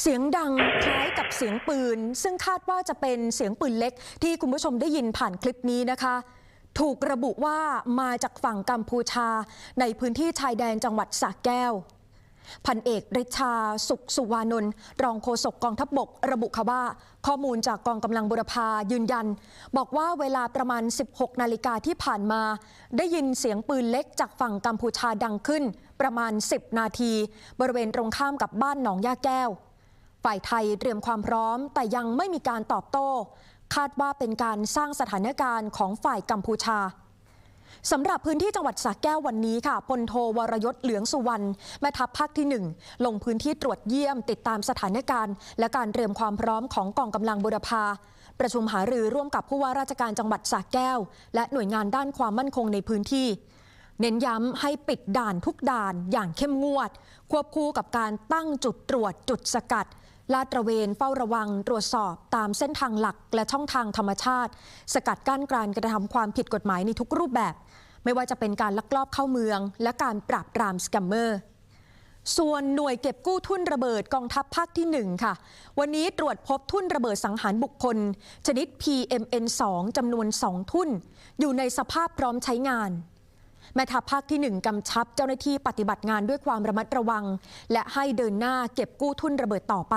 เสียงดังคล้ายกับเสียงปืน ซึ่งคาดว่าจะเป็นเสียงปืนเล็ก ที่คุณผู้ชมได้ยินผ่านคลิปนี้นะคะ ถูกระบุว่ามาจากฝั่งกัมพูชา ในพื้นที่ชายแดนจังหวัดสระแก้ว พันเอกฤทชาสุขสุวานนท์รองโฆษกกองทัพบก ระบุค่ะว่า ข้อมูลจากกองกำลังบุรพายืนยัน บอกว่าเวลาประมาณ 16 นาฬิกาที่ผ่านมา ได้ยินเสียงปืนเล็กจากฝั่งกัมพูชาดังขึ้น ประมาณ 10 นาที บริเวณตรงข้ามกับบ้านหนองย่าแก้ว ฝ่ายไทยเตรียมความพร้อม แต่ยังไม่มีการตอบโต้ คาดว่าเป็นการสร้างสถานการณ์ของฝ่ายกัมพูชาสำหรับพื้นที่จังหวัดสระแก้ววันนี้ค่ะพลโทวรยศเหลืองสุวรรณแม่ทัพภาคที่หนึ่งลงพื้นที่ตรวจเยี่ยม ติดตามสถานการณ์ และการเตรียมความพร้อมของกองกำลังบุรพาประชุมหารือร่วมกับผู้ว่าราชการจังหวัดสระแก้ว และหน่วยงานด้านความมั่นคงในพื้นที่ เน้นย้ำให้ปิดด่านทุกด่านอย่างเข้มงวด ควบคู่กับการตั้งจุดตรวจจุดสกัด ลาดตระเวนเฝ้าระวังตรวจสอบตามเส้นทางหลักและช่องทางธรรมชาติ สกัดกั้นการกระทำความผิดกฎหมายในทุกรูปแบบ ไม่ว่าจะเป็นการลักลอบเข้าเมือง และการปราบปรามสแกมเมอร์ส่วนหน่วยเก็บกู้ทุ่นระเบิดกองทัพภาคที่ 1 ค่ะ วันนี้ตรวจพบทุ่นระเบิดสังหารบุคคล ชนิด PMN2 จำนวน 2 ทุ่น อยู่ในสภาพพร้อมใช้งาน แม่ทัพภาคที่ 1กำชับเจ้าหน้าที่ปฏิบัติงานด้วยความระมัดระวัง และให้เดินหน้าเก็บกู้ทุนระเบิดต่อไป